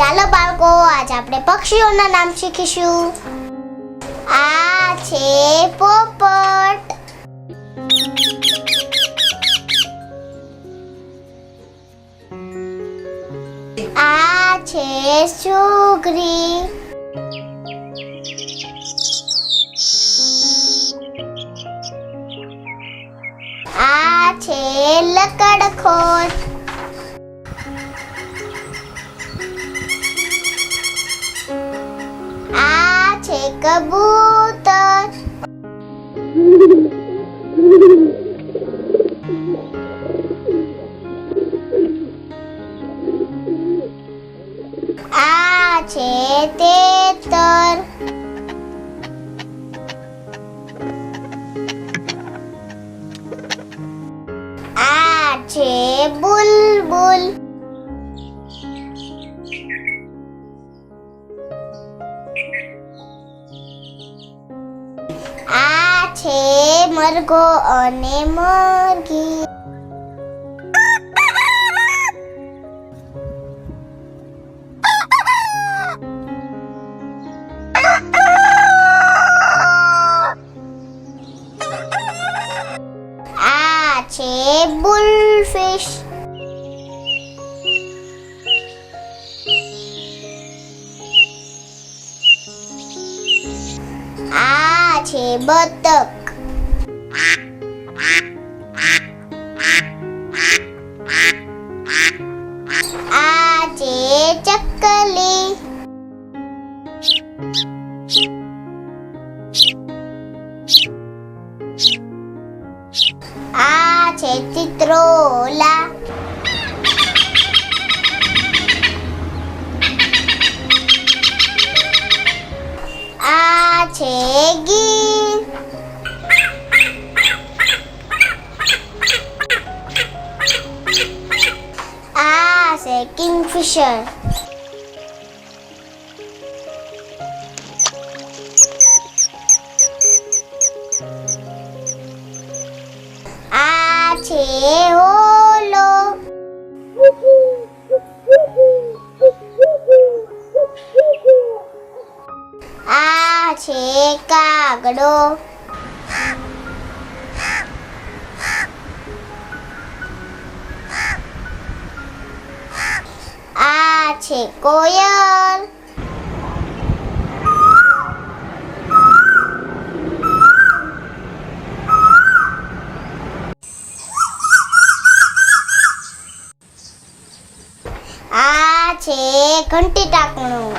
ચાલો બાળકો, આજ આપણે પક્ષીઓના નામ શીખીશું. આ છે પોપટ. આ છે સુગ્રી. આ છે લકડખોર. কবুতর আছে তেতর আছে বুলবুল Thank you. છે મરઘો અને મરઘી. આ છે બુલફિશ છે બતક. આ છે ચકલી. આ છે ચિત્રોલા. આ છે Gir was a kingfisher. Aceholo. Aceholo. Aceholo. આ છે કાગડો આ છે કોયલ આ છે ઘંટી ટાકણું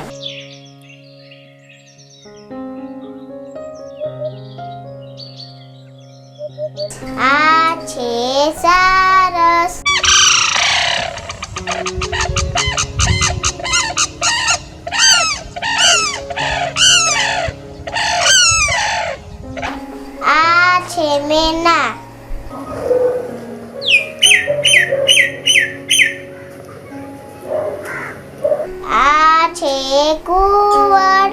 આ છે સારસ থেমে না আছে কুয়ার।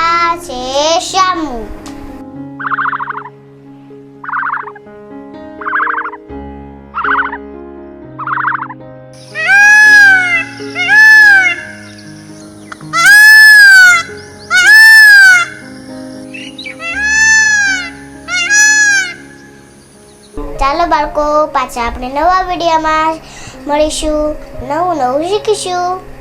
আছে শামুক। ચાલો બાળકો પાછા આપણે નવા વિડીયોમાં મળીશું. નવું નવું શીખીશું.